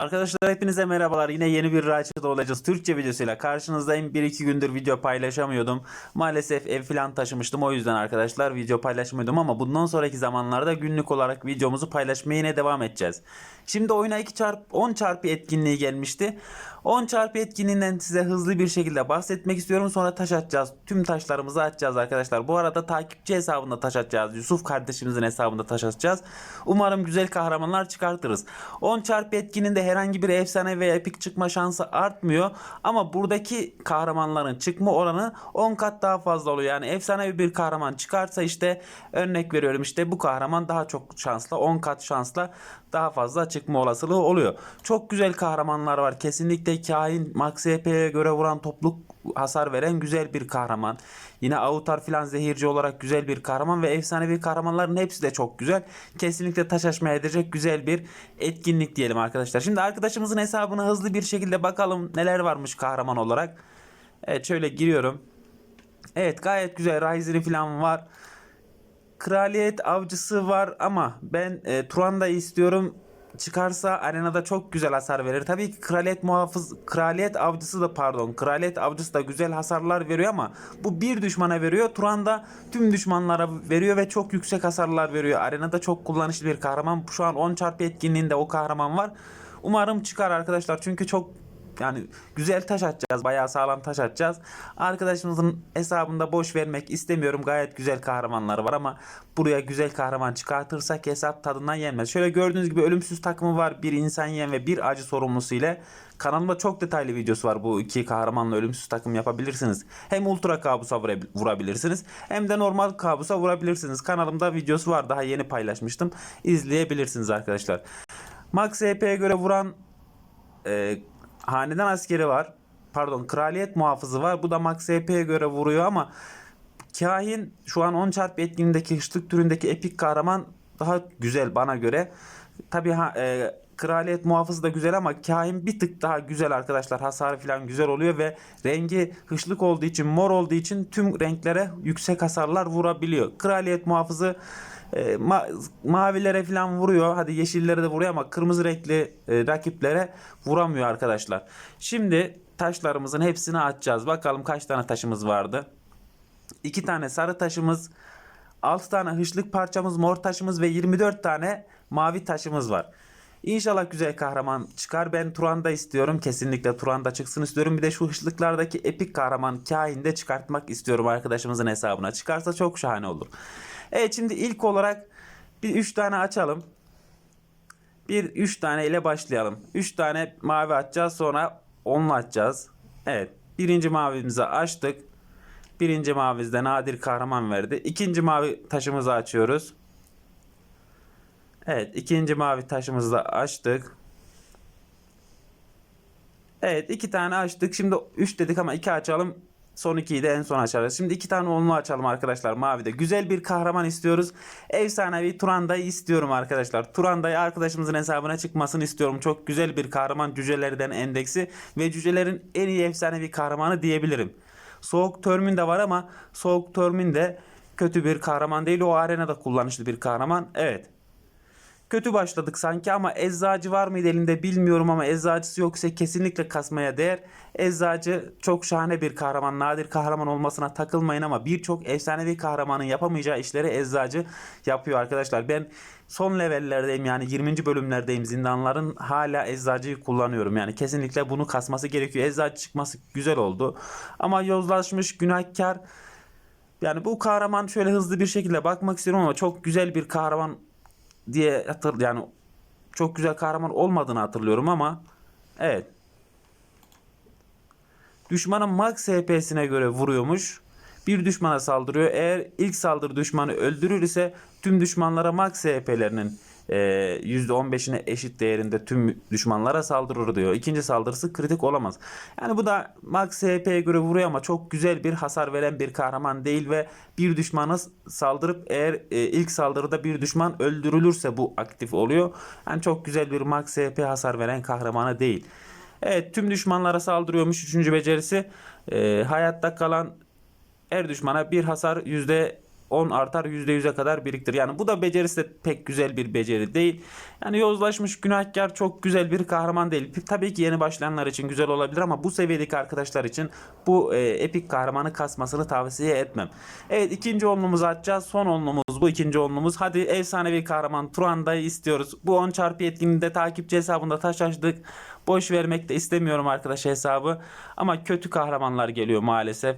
Arkadaşlar hepinize merhabalar. Yine yeni bir Ratchet olacağız. Türkçe videosuyla karşınızdayım. 1-2 gündür video paylaşamıyordum. Maalesef ev falan taşımıştım. O yüzden arkadaşlar video paylaşmıyordum ama bundan sonraki zamanlarda günlük olarak videomuzu paylaşmaya yine devam edeceğiz. Şimdi oyuna 2 çarp 10 çarpı etkinliği gelmişti. 10 çarpı etkinliğinden size hızlı bir şekilde bahsetmek istiyorum. Sonra taş atacağız. Tüm taşlarımızı atacağız arkadaşlar. Bu arada takipçi hesabında taş atacağız. Yusuf kardeşimizin hesabında taş atacağız. Umarım güzel kahramanlar çıkartırız. 10 çarpı etkinliğinde herhangi bir efsane veya epik çıkma şansı artmıyor. Ama buradaki kahramanların çıkma oranı 10 kat daha fazla oluyor. Yani efsane bir kahraman çıkarsa işte örnek veriyorum işte bu kahraman daha çok şanslı 10 kat şansla daha fazla çıkma olasılığı oluyor. Çok güzel kahramanlar var. Kesinlikle kain Max HP'ye göre vuran topluk hasar veren güzel bir kahraman. Yine Autar filan zehirci olarak güzel bir kahraman ve efsanevi kahramanların hepsi de çok güzel. Kesinlikle taş açmaya edecek güzel bir etkinlik diyelim arkadaşlar. Şimdi arkadaşımızın hesabına hızlı bir şekilde bakalım neler varmış kahraman olarak. Evet şöyle giriyorum. Evet gayet güzel Ryzen'i falan var. Kraliyet avcısı var ama ben e, Turanda'yı istiyorum. Çıkarsa arenada çok güzel hasar verir. Tabii ki kraliyet muhafız, kraliyet avcısı da pardon, kraliyet avcısı da güzel hasarlar veriyor ama bu bir düşmana veriyor. Turanda tüm düşmanlara veriyor ve çok yüksek hasarlar veriyor. Arenada çok kullanışlı bir kahraman. Şu an 10 çarpı etkinliğinde o kahraman var. Umarım çıkar arkadaşlar çünkü çok yani güzel taş atacağız. Bayağı sağlam taş atacağız. Arkadaşımızın hesabında boş vermek istemiyorum. Gayet güzel kahramanlar var ama buraya güzel kahraman çıkartırsak hesap tadından yenmez. Şöyle gördüğünüz gibi ölümsüz takımı var. Bir insan yiyen ve bir acı sorumlusu ile kanalımda çok detaylı videosu var. Bu iki kahramanla ölümsüz takım yapabilirsiniz. Hem ultra kabusa vura- vurabilirsiniz hem de normal kabusa vurabilirsiniz. Kanalımda videosu var. Daha yeni paylaşmıştım. İzleyebilirsiniz arkadaşlar. Max HP'ye göre vuran e, hanedan askeri var. Pardon kraliyet muhafızı var. Bu da Max HP'ye göre vuruyor ama kahin şu an 10 çarpı etkinliğindeki hışlık türündeki epik kahraman daha güzel bana göre. Tabi ha, e, kraliyet muhafızı da güzel ama kahin bir tık daha güzel arkadaşlar. Hasarı falan güzel oluyor ve rengi hışlık olduğu için mor olduğu için tüm renklere yüksek hasarlar vurabiliyor. Kraliyet muhafızı e, ma- mavilere falan vuruyor. Hadi yeşillere de vuruyor ama kırmızı renkli e, rakiplere vuramıyor arkadaşlar. Şimdi taşlarımızın hepsini açacağız. Bakalım kaç tane taşımız vardı. 2 tane sarı taşımız, 6 tane hışlık parçamız, mor taşımız ve 24 tane mavi taşımız var. İnşallah güzel kahraman çıkar. Ben Turan'da istiyorum. Kesinlikle Turan'da çıksın istiyorum. Bir de şu hışlıklardaki epik kahraman kainde çıkartmak istiyorum arkadaşımızın hesabına. Çıkarsa çok şahane olur. Evet şimdi ilk olarak bir 3 tane açalım. Bir 3 tane ile başlayalım. 3 tane mavi açacağız sonra 10'lu açacağız. Evet birinci mavimizi açtık. Birinci mavimizde nadir kahraman verdi. İkinci mavi taşımızı açıyoruz. Evet ikinci mavi taşımızı da açtık. Evet iki tane açtık. Şimdi 3 dedik ama 2 açalım. Son 2'yi de en son açarız. Şimdi iki tane onlu açalım arkadaşlar mavide. Güzel bir kahraman istiyoruz. Efsanevi Turanda'yı istiyorum arkadaşlar. Turanda'yı arkadaşımızın hesabına çıkmasını istiyorum. Çok güzel bir kahraman cücelerden endeksi ve cücelerin en iyi efsanevi kahramanı diyebilirim. Soğuk Törmün de var ama Soğuk Törmün de kötü bir kahraman değil. O arenada kullanışlı bir kahraman. Evet. Kötü başladık sanki ama eczacı var mıydı elinde bilmiyorum ama eczacısı yoksa kesinlikle kasmaya değer. Eczacı çok şahane bir kahraman, nadir kahraman olmasına takılmayın ama birçok efsanevi kahramanın yapamayacağı işleri eczacı yapıyor arkadaşlar. Ben son levellerdeyim yani 20. bölümlerdeyim zindanların hala eczacıyı kullanıyorum. Yani kesinlikle bunu kasması gerekiyor. Eczacı çıkması güzel oldu. Ama yozlaşmış günahkar yani bu kahraman şöyle hızlı bir şekilde bakmak istiyorum ama çok güzel bir kahraman diye hatır yani çok güzel kahraman olmadığını hatırlıyorum ama evet. Düşmanın max HP'sine göre vuruyormuş. Bir düşmana saldırıyor. Eğer ilk saldırı düşmanı öldürür ise tüm düşmanlara max HP'lerinin e, %15'ine eşit değerinde tüm düşmanlara saldırır diyor. İkinci saldırısı kritik olamaz. Yani bu da max HP'ye göre vuruyor ama çok güzel bir hasar veren bir kahraman değil ve bir düşmana saldırıp eğer e, ilk saldırıda bir düşman öldürülürse bu aktif oluyor. Yani çok güzel bir max HP hasar veren kahramanı değil. Evet tüm düşmanlara saldırıyormuş. Üçüncü becerisi e, hayatta kalan her düşmana bir hasar yüzde 10 artar %100'e kadar biriktir. Yani bu da becerisi de pek güzel bir beceri değil. Yani yozlaşmış günahkar çok güzel bir kahraman değil. Tabii ki yeni başlayanlar için güzel olabilir ama bu seviyedeki arkadaşlar için bu e, epik kahramanı kasmasını tavsiye etmem. Evet ikinci onlumuzu açacağız. Son onlumuz bu ikinci onlumuz. Hadi efsanevi kahraman Turanda'yı istiyoruz. Bu 10 çarpı etkinliğinde takipçi hesabında taş açtık. Boş vermek de istemiyorum arkadaş hesabı. Ama kötü kahramanlar geliyor maalesef.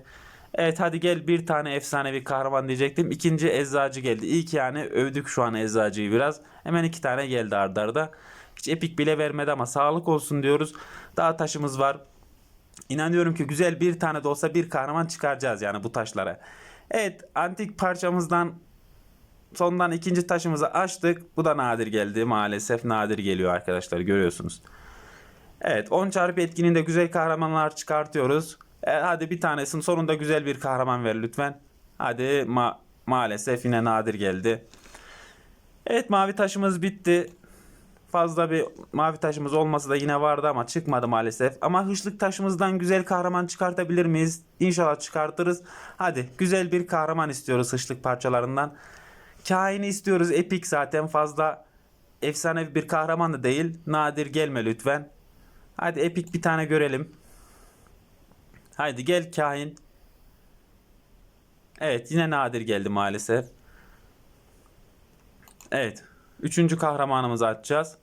Evet hadi gel bir tane efsanevi kahraman diyecektim. İkinci eczacı geldi. İyi ki yani övdük şu an eczacıyı biraz. Hemen iki tane geldi ardarda. Hiç epik bile vermedi ama sağlık olsun diyoruz. Daha taşımız var. İnanıyorum ki güzel bir tane de olsa bir kahraman çıkaracağız yani bu taşlara. Evet antik parçamızdan sondan ikinci taşımızı açtık. Bu da nadir geldi. Maalesef nadir geliyor arkadaşlar görüyorsunuz. Evet 10 çarpı etkinliğinde güzel kahramanlar çıkartıyoruz. E, hadi bir tanesinin sonunda güzel bir kahraman ver lütfen. Hadi ma- maalesef yine nadir geldi. Evet mavi taşımız bitti. Fazla bir mavi taşımız olması da yine vardı ama çıkmadı maalesef. Ama hışlık taşımızdan güzel kahraman çıkartabilir miyiz? İnşallah çıkartırız. Hadi güzel bir kahraman istiyoruz hışlık parçalarından. Kaini istiyoruz. Epik zaten fazla efsanevi bir kahraman da değil. Nadir gelme lütfen. Hadi epik bir tane görelim. Haydi gel kahin. Evet yine nadir geldi maalesef. Evet. Üçüncü kahramanımızı açacağız.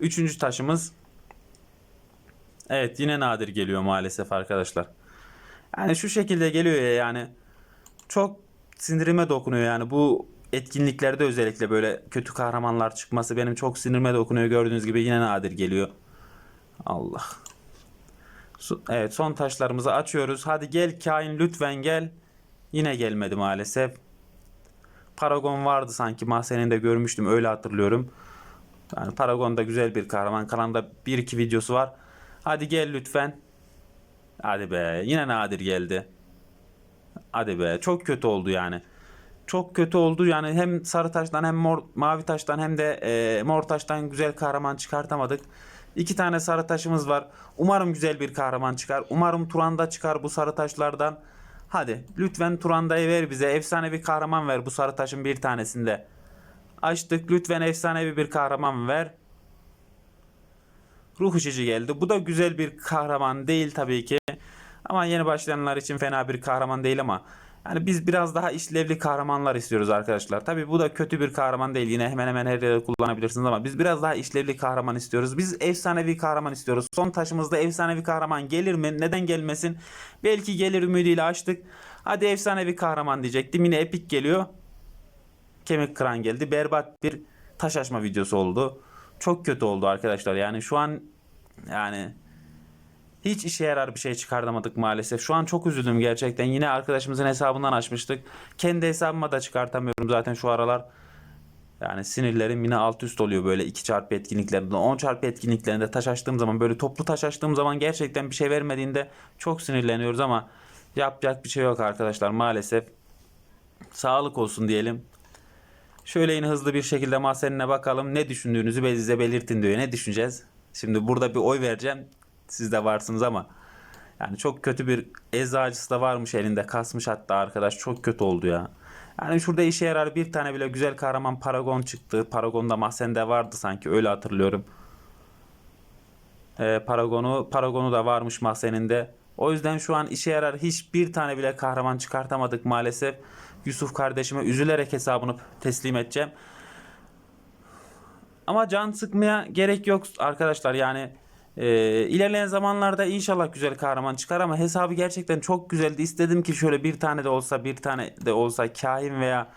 Üçüncü taşımız. Evet yine nadir geliyor maalesef arkadaşlar. Yani şu şekilde geliyor ya yani. Çok sinirime dokunuyor yani bu etkinliklerde özellikle böyle kötü kahramanlar çıkması benim çok sinirime dokunuyor. Gördüğünüz gibi yine nadir geliyor. Allah. Evet son taşlarımızı açıyoruz. Hadi gel kain lütfen gel. Yine gelmedi maalesef. Paragon vardı sanki mahzeninde görmüştüm öyle hatırlıyorum. Yani Paragon da güzel bir kahraman. Kanalda 1-2 videosu var. Hadi gel lütfen. Hadi be yine nadir geldi. Hadi be çok kötü oldu yani. Çok kötü oldu yani hem sarı taştan hem mor, mavi taştan hem de e, mor taştan güzel kahraman çıkartamadık. İki tane sarı taşımız var. Umarım güzel bir kahraman çıkar. Umarım Turanda çıkar bu sarı taşlardan. Hadi lütfen Turanda'yı ver bize. Efsanevi kahraman ver bu sarı taşın bir tanesinde. Açtık lütfen efsanevi bir kahraman ver. Ruh uçucu geldi. Bu da güzel bir kahraman değil tabii ki. Ama yeni başlayanlar için fena bir kahraman değil ama yani biz biraz daha işlevli kahramanlar istiyoruz arkadaşlar. Tabii bu da kötü bir kahraman değil. Yine hemen hemen her yerde kullanabilirsiniz ama biz biraz daha işlevli kahraman istiyoruz. Biz efsanevi kahraman istiyoruz. Son taşımızda efsanevi kahraman gelir mi? Neden gelmesin? Belki gelir ümidiyle açtık. Hadi efsanevi kahraman diyecektim. Yine epik geliyor. Kemik kıran geldi. Berbat bir taş açma videosu oldu. Çok kötü oldu arkadaşlar. Yani şu an yani hiç işe yarar bir şey çıkartamadık maalesef. Şu an çok üzüldüm gerçekten. Yine arkadaşımızın hesabından açmıştık. Kendi hesabıma da çıkartamıyorum zaten şu aralar. Yani sinirlerim yine alt üst oluyor böyle 2 çarpı etkinliklerinde. 10 çarpı etkinliklerinde taş açtığım zaman böyle toplu taş açtığım zaman gerçekten bir şey vermediğinde çok sinirleniyoruz ama yapacak bir şey yok arkadaşlar maalesef. Sağlık olsun diyelim. Şöyle yine hızlı bir şekilde mahzenine bakalım. Ne düşündüğünüzü bize belirtin diyor. Ne düşüneceğiz? Şimdi burada bir oy vereceğim. Siz de varsınız ama. Yani çok kötü bir eczacısı da varmış elinde. Kasmış hatta arkadaş. Çok kötü oldu ya. Yani şurada işe yarar bir tane bile güzel kahraman Paragon çıktı. Paragon'da mahzende vardı sanki. Öyle hatırlıyorum. Ee, Paragon'u Paragon'u da varmış mahzeninde. O yüzden şu an işe yarar hiçbir tane bile kahraman çıkartamadık maalesef. Yusuf kardeşime üzülerek hesabını teslim edeceğim. Ama can sıkmaya gerek yok arkadaşlar yani e, ilerleyen zamanlarda inşallah güzel kahraman çıkar ama hesabı gerçekten çok güzeldi. İstedim ki şöyle bir tane de olsa bir tane de olsa kahin veya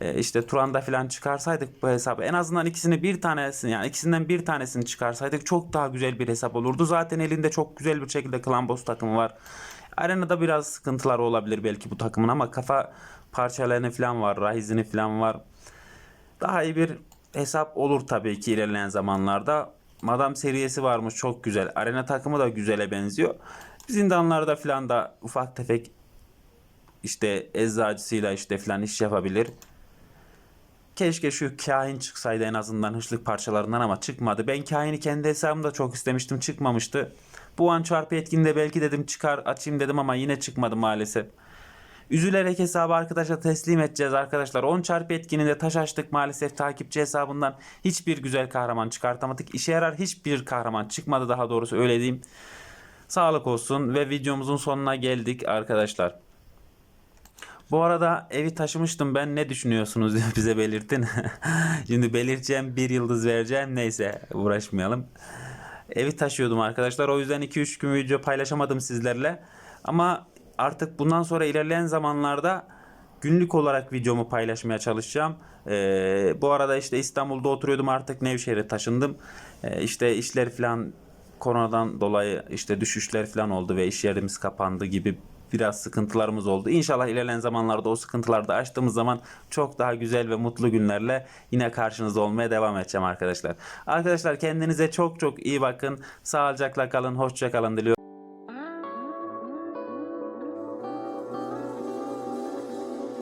e, işte Turan'da falan çıkarsaydık bu hesabı en azından ikisini bir tanesini yani ikisinden bir tanesini çıkarsaydık çok daha güzel bir hesap olurdu. Zaten elinde çok güzel bir şekilde Clan Boss takımı var. Arenada biraz sıkıntılar olabilir belki bu takımın ama kafa parçalarını falan var, Ryzen'i falan var. Daha iyi bir hesap olur tabii ki ilerleyen zamanlarda. Madam seriyesi varmış çok güzel. Arena takımı da güzele benziyor. Zindanlarda falan da ufak tefek işte eczacısıyla işte falan iş yapabilir. Keşke şu kahin çıksaydı en azından hışlık parçalarından ama çıkmadı. Ben kahini kendi hesabımda çok istemiştim çıkmamıştı. Bu an çarpı etkinliğinde belki dedim çıkar açayım dedim ama yine çıkmadı maalesef. Üzülerek hesabı arkadaşa teslim edeceğiz arkadaşlar. 10 çarpı etkinliğinde taş açtık maalesef takipçi hesabından hiçbir güzel kahraman çıkartamadık. İşe yarar hiçbir kahraman çıkmadı daha doğrusu öyle diyeyim. Sağlık olsun ve videomuzun sonuna geldik arkadaşlar. Bu arada evi taşımıştım ben ne düşünüyorsunuz diye bize belirtin. Şimdi belirteceğim bir yıldız vereceğim neyse uğraşmayalım. Evi taşıyordum arkadaşlar o yüzden 2-3 gün video paylaşamadım sizlerle. Ama artık bundan sonra ilerleyen zamanlarda günlük olarak videomu paylaşmaya çalışacağım. Ee, bu arada işte İstanbul'da oturuyordum artık Nevşehir'e taşındım. Ee, işte işler falan koronadan dolayı işte düşüşler falan oldu ve iş yerimiz kapandı gibi biraz sıkıntılarımız oldu. İnşallah ilerleyen zamanlarda o sıkıntıları da aştığımız zaman çok daha güzel ve mutlu günlerle yine karşınızda olmaya devam edeceğim arkadaşlar. Arkadaşlar kendinize çok çok iyi bakın. Sağlıcakla kalın, hoşça kalın diliyorum.